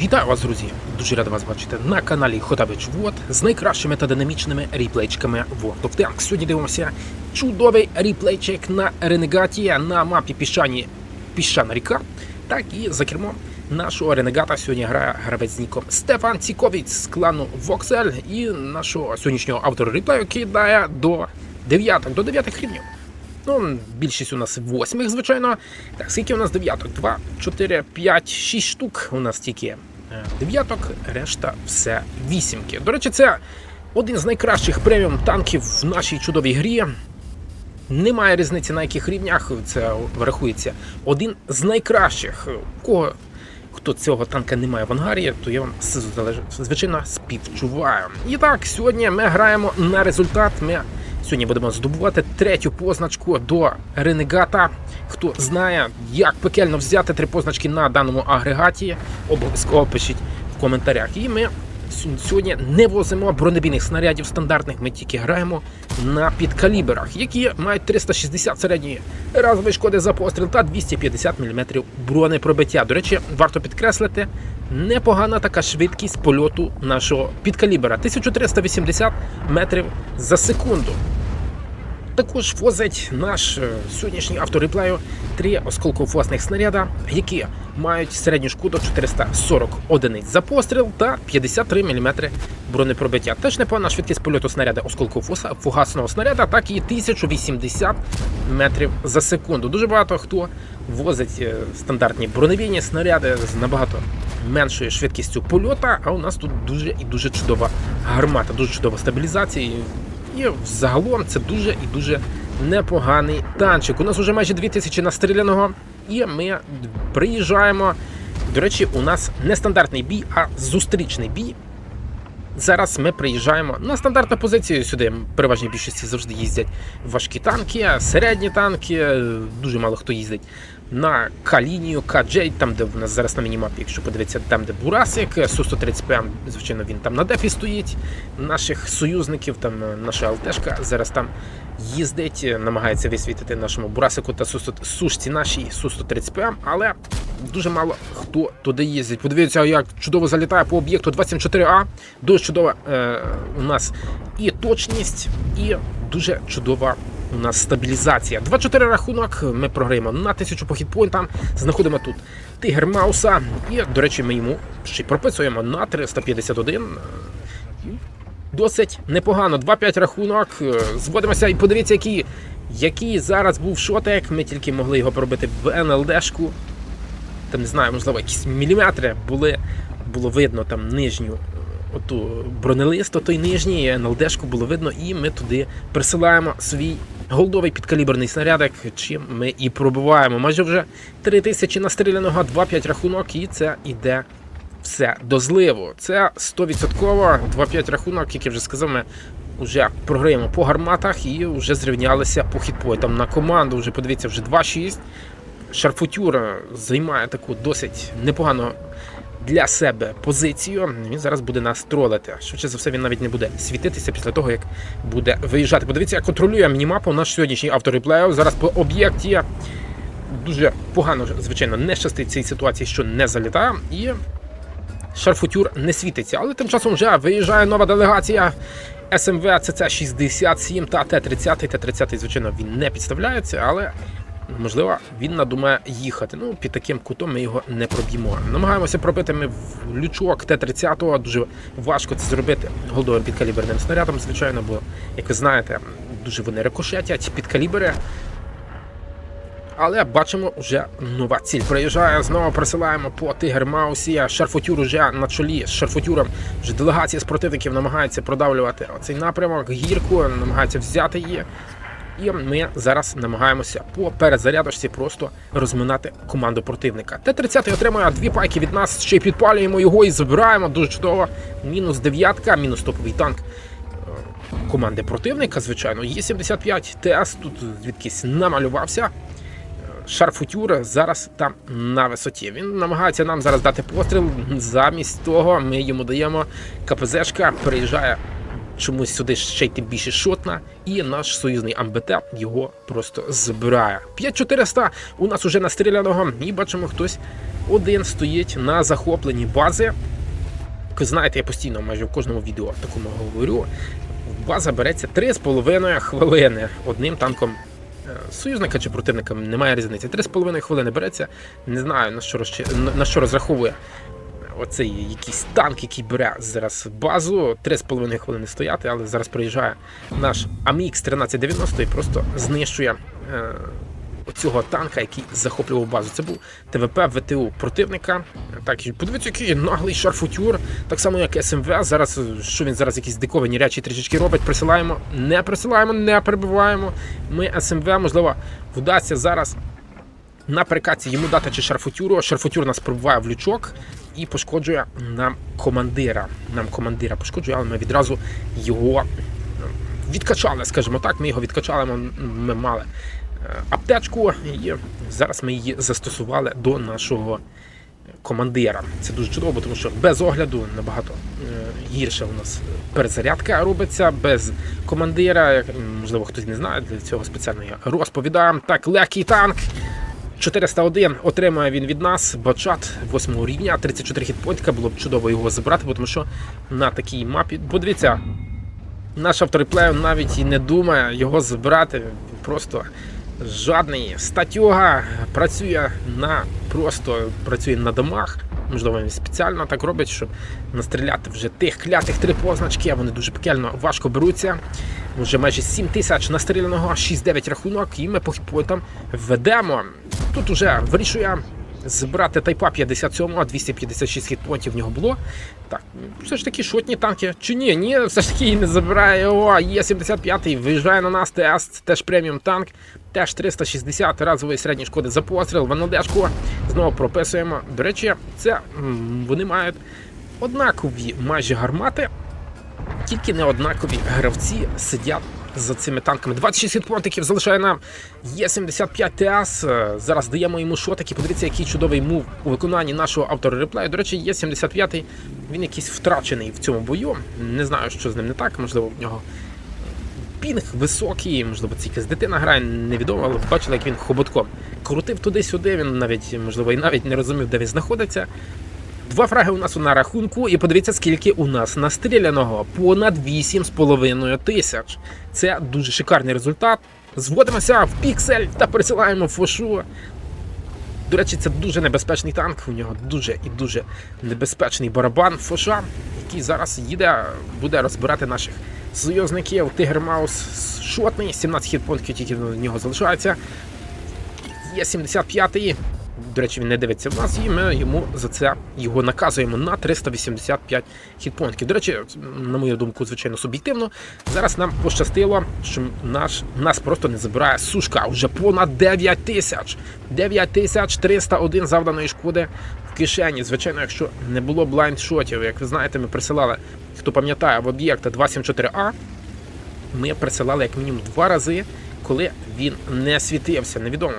Вітаю вас, друзі! Дуже радий вас бачити на каналі Хотабич Вот з найкращими та динамічними ріплейчиками World of Tanks. Сьогодні дивимося чудовий ріплейчик на Ренегаті на мапі піщані піщана ріка. Так і за кермом нашого ренегата сьогодні грає гравець ніком Стефан Ціковіць з клану Воксель і нашого сьогоднішнього автора ріплею кидає до дев'яток, до дев'ятих рівнів. Ну, більшість у нас восьмих, звичайно. Так, скільки у нас дев'яток? Два, чотири, п'ять, шість штук. У нас тільки дев'яток, решта все вісімки. До речі, це один з найкращих преміум танків в нашій чудовій грі. Немає різниці на яких рівнях це врахується. Один з найкращих. Кого хто цього танка не має в ангарі, то я вам звичайно співчуваю. І так, сьогодні ми граємо на результат. Ми Сьогодні будемо здобувати третю позначку до ренегата. Хто знає, як пекельно взяти три позначки на даному агрегаті, обов'язково пишіть в коментарях. І ми сьогодні не возимо бронебійних снарядів стандартних. Ми тільки граємо на підкаліберах, які мають 360 середньої разової шкоди за постріл та 250 мм бронепробиття. До речі, варто підкреслити. Непогана така швидкість польоту нашого підкалібера 1380 метрів за секунду. Також возить наш е, сьогоднішній автореплею три осколковласних снаряда, які мають середню шкоду 440 одиниць за постріл та 53 мм бронепробиття. Теж непогана швидкість польоту снаряда осколково-фугасного снаряда, так і 1080 метрів за секунду. Дуже багато хто возить е, стандартні бронебійні снаряди з набагато меншою швидкістю польота. А у нас тут дуже і дуже чудова гармата, дуже чудова стабілізація. І загалом це дуже і дуже непоганий танчик. У нас вже майже 2000 настріляного, і ми приїжджаємо. До речі, у нас не стандартний бій, а зустрічний бій. Зараз ми приїжджаємо на стандартну позицію. Сюди переважній більшості завжди їздять важкі танки, середні танки. Дуже мало хто їздить на К-лінію, К-Джей, там, де в нас зараз на мінімапі, якщо подивитися, там, де Бурасик, Су-130ПМ, звичайно, він там на дефі стоїть. Наших союзників, там наша ЛТшка зараз там їздить, намагається висвітити нашому Бурасику та сушці нашій Су-130ПМ, але дуже мало хто туди їздить. Подивіться, як чудово залітає по об'єкту 274А. Дуже чудова е, у нас і точність, і дуже чудова у нас стабілізація. 2-4 рахунок. Ми програємо на 1000 по хітпойнтам. Знаходимо тут Тигр Мауса. І, до речі, ми йому ще й прописуємо на 351. Досить непогано. 2-5 рахунок. Зводимося і подивіться, який, який зараз був шотек. Ми тільки могли його пробити в НЛДшку. Там не знаю, можливо, якісь міліметри були, було видно там нижню оту бронелист, той нижній НЛДшку було видно, і ми туди присилаємо свій голдовий підкаліберний снарядик, чим ми і пробиваємо. Майже вже 3000 настріляного, 2-5 рахунок, і це іде все до зливу. Це 100%, 2-5 рахунок, як я вже сказав, ми вже програємо по гарматах і вже зрівнялися по хітпойтам на команду. Вже подивіться, вже 2-6. Шарфутюр займає таку досить непогану для себе позицію. Він зараз буде нас тролити. Швидше за все, він навіть не буде світитися після того, як буде виїжджати. Подивіться, як контролює мінімапу наш сьогоднішній автореплею. Зараз по об'єкті дуже погано, звичайно, не щастить цій ситуації, що не залітає. І шарфутюр не світиться. Але тим часом вже виїжджає нова делегація. СМВ ЦЦ-67 та Т-30. Т-30, звичайно, він не підставляється, але можливо, він надумає їхати. Ну, під таким кутом ми його не проб'ємо. Намагаємося пробити ми в лючок Т-30, дуже важко це зробити голдовим підкаліберним снарядом, звичайно, бо, як ви знаєте, дуже вони рикошетять підкалібери. Але бачимо, вже нова ціль приїжджає. Знову присилаємо по Тигр Маусі. Шарфутюр уже на чолі з шарфутюром. Вже делегація з противників намагається продавлювати цей напрямок. Гірку намагається взяти її. І ми зараз намагаємося по перезарядочці просто розминати команду противника. Т-30 отримує дві пайки від нас, ще й підпалюємо його і забираємо. Дуже чудово. Мінус дев'ятка, мінус топовий танк команди противника, звичайно. Є 75 ТС тут звідкись намалювався. Шарфутюр зараз там на висоті. Він намагається нам зараз дати постріл. Замість того ми йому даємо КПЗшка, приїжджає чомусь сюди ще й тим більше шотна, і наш союзний АМБТ його просто збирає. 5400 у нас уже настріляного, і бачимо, хтось один стоїть на захопленні бази. Знаєте, я постійно майже в кожному відео такому говорю. База береться 3,5 хвилини одним танком е, союзника чи противника, немає різниці. 3,5 хвилини береться. Не знаю на що, на що розраховує оцей якийсь танк, який бере зараз базу. 3,5 хвилини стояти, але зараз приїжджає наш AMX 1390 і просто знищує. Е, Цього танка, який захоплював базу, це був ТВП ВТУ противника. Так, і подивіться, який наглий шарфутюр, так само як СМВ. Зараз що він зараз якісь диковані речі трішечки робить. Присилаємо, не присилаємо, не перебиваємо. Ми СМВ, можливо, вдасться зараз на перекаці йому дати чи шарфутюру. Шарфутюр нас пробиває в лючок і пошкоджує нам командира. Нам командира пошкоджує, але ми відразу його е, відкачали, скажімо так. Ми його відкачали, ми, ми мали е, аптечку, і зараз ми її застосували до нашого командира. Це дуже чудово, тому що без огляду набагато е, гірше у нас перезарядка робиться без командира. Можливо, хтось не знає, для цього спеціально я розповідаю. Так, легкий танк. 401 отримає він від нас бачат 8 рівня, 34 хітпойнтка. Було б чудово його забрати, тому що на такій мапі. Подивіться, наш автореплею навіть і не думає його забрати. Просто жадний статюга працює на просто працює на домах. Можливо, він спеціально так робить, щоб настріляти вже тих клятих три позначки. Вони дуже пекельно важко беруться. Вже майже 7 тисяч настріляного, 6-9 рахунок, і ми по хітпоінтам ведемо. Тут уже вирішує збирати Тайпа 57, 256 хітпоінтів в нього було. Так, все ж таки шотні танки. Чи ні? Ні, все ж таки не забирає. О, є 75-й, виїжджає на нас тест, теж преміум танк, теж 360 разової середньої шкоди за постріл, в Знову прописуємо. До речі, це вони мають однакові майже гармати, тільки не однакові гравці сидять за цими танками. 26 хітпонтиків залишає нам. Є 75 ТС. Е, Зараз даємо йому шотики. Подивіться, який чудовий мув у виконанні нашого автора реплею. До речі, є 75-й. Він якийсь втрачений в цьому бою. Не знаю, що з ним не так. Можливо, в нього пінг високий, можливо, це якась дитина грає, невідомо, але бачили, як він хоботком крутив туди-сюди. Він навіть, можливо, і навіть не розумів, де він знаходиться. Два фраги у нас на рахунку, і подивіться, скільки у нас настріляного. Понад 8,5 тисяч. Це дуже шикарний результат. Зводимося в піксель та пересилаємо фошу. До речі, це дуже небезпечний танк. У нього дуже і дуже небезпечний барабан Фоша, який зараз їде, буде розбирати наших союзників. Тигр Маус шотний, 17 хітпонтів тільки в нього залишається. Є 75-й. До речі, він не дивиться в нас, і ми йому за це його наказуємо на 385 хітпонтів. До речі, на мою думку, звичайно, суб'єктивно. Зараз нам пощастило, що наш, нас просто не забирає сушка. Вже понад 9 тисяч. 9 тисяч 301 завданої шкоди в кишені. Звичайно, якщо не було блайндшотів, як ви знаєте, ми присилали, хто пам'ятає, в об'єкта 274А ми присилали як мінімум два рази, коли він не світився. Невідомо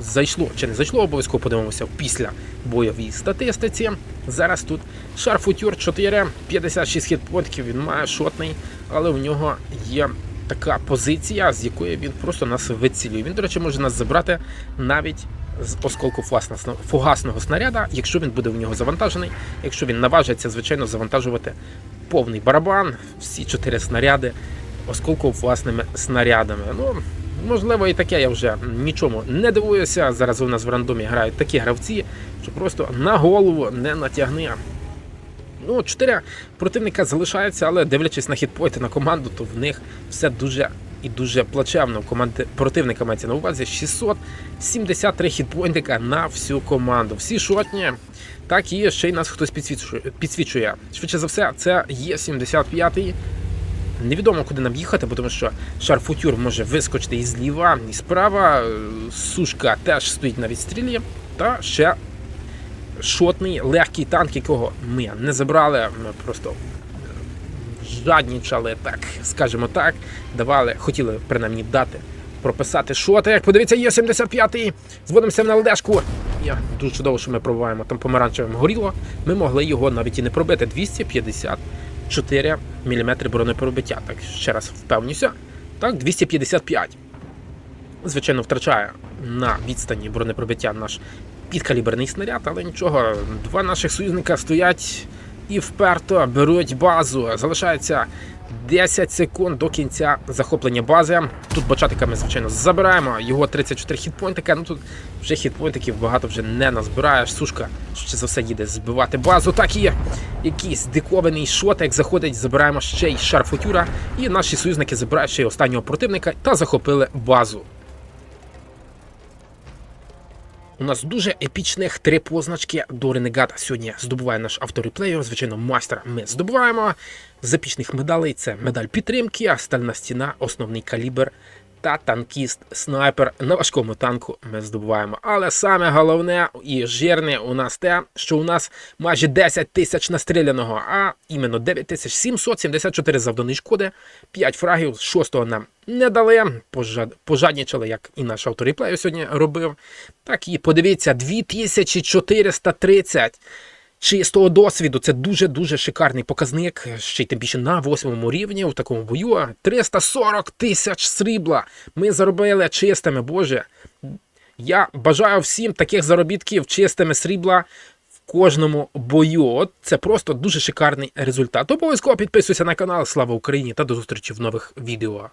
зайшло чи не зайшло, обов'язково подивимося після бойовій статистиці. Зараз тут Шарфутюр 4, 56 хітпонтів, він має шотний, але у нього є така позиція, з якої він просто нас вицілює. Він, до речі, може нас забрати навіть з осколку фугасного- снаряда, якщо він буде в нього завантажений, якщо він наважиться, звичайно, завантажувати повний барабан, всі чотири снаряди осколку власними снарядами. Ну, можливо, і таке я вже нічому не дивуюся. Зараз у нас в рандомі грають такі гравці, що просто на голову не натягне. Ну, чотири противника залишаються, але дивлячись на хітпойти на команду, то в них все дуже і дуже плачевно. Команди противника мається на увазі 673 хітпойнтика на всю команду. Всі шотні. Так і ще й нас хтось підсвічує. підсвічує. Швидше за все, це є 75-й. Невідомо, куди нам їхати, тому що шарфутюр може вискочити і зліва, і справа. Е, Сушка теж стоїть на відстрілі. Та ще шотний легкий танк, якого ми не забрали. Ми просто е, жаднічали, так, скажімо так. Давали, хотіли принаймні дати прописати шоти. Як подивіться, є 75-й. Зводимося на ЛДшку. Я дуже чудово, що ми пробуваємо там помаранчевим горіло. Ми могли його навіть і не пробити. 250 4 мм бронепробиття. Так, ще раз впевнюся. Так, 255. Звичайно, втрачає на відстані бронепробиття наш підкаліберний снаряд, але нічого, два наших союзника стоять і вперто беруть базу. Залишається 10 секунд до кінця захоплення бази. Тут бачатика ми, звичайно, забираємо. Його 34 хітпойнтика. Ну тут вже хітпойнтиків багато вже не назбираєш. Сушка ще за все їде збивати базу. Так і якийсь дикований шотик заходить, забираємо ще й шарфутюра. І наші союзники забирають ще й останнього противника та захопили базу. У нас дуже епічних три позначки до Ренегата сьогодні здобуває наш автореплеєр. Звичайно, майстер ми здобуваємо. З епічних медалей це медаль підтримки, стальна стіна, основний калібр та танкіст снайпер на важкому танку ми здобуваємо. Але саме головне і жирне у нас те, що у нас майже 10 тисяч настріляного, а іменно 9774 завданої шкоди, 5 фрагів, з 6 нам не дали, пожад... пожаднічали, як і наш автореплеєр сьогодні робив. Так і подивіться, 2430 чистого досвіду. Це дуже-дуже шикарний показник. Ще й тим більше на восьмому рівні у такому бою. 340 тисяч срібла. Ми заробили чистими, боже. Я бажаю всім таких заробітків чистими срібла кожному бою. Це просто дуже шикарний результат. Обов'язково підписуйся на канал. Слава Україні та до зустрічі в нових відео.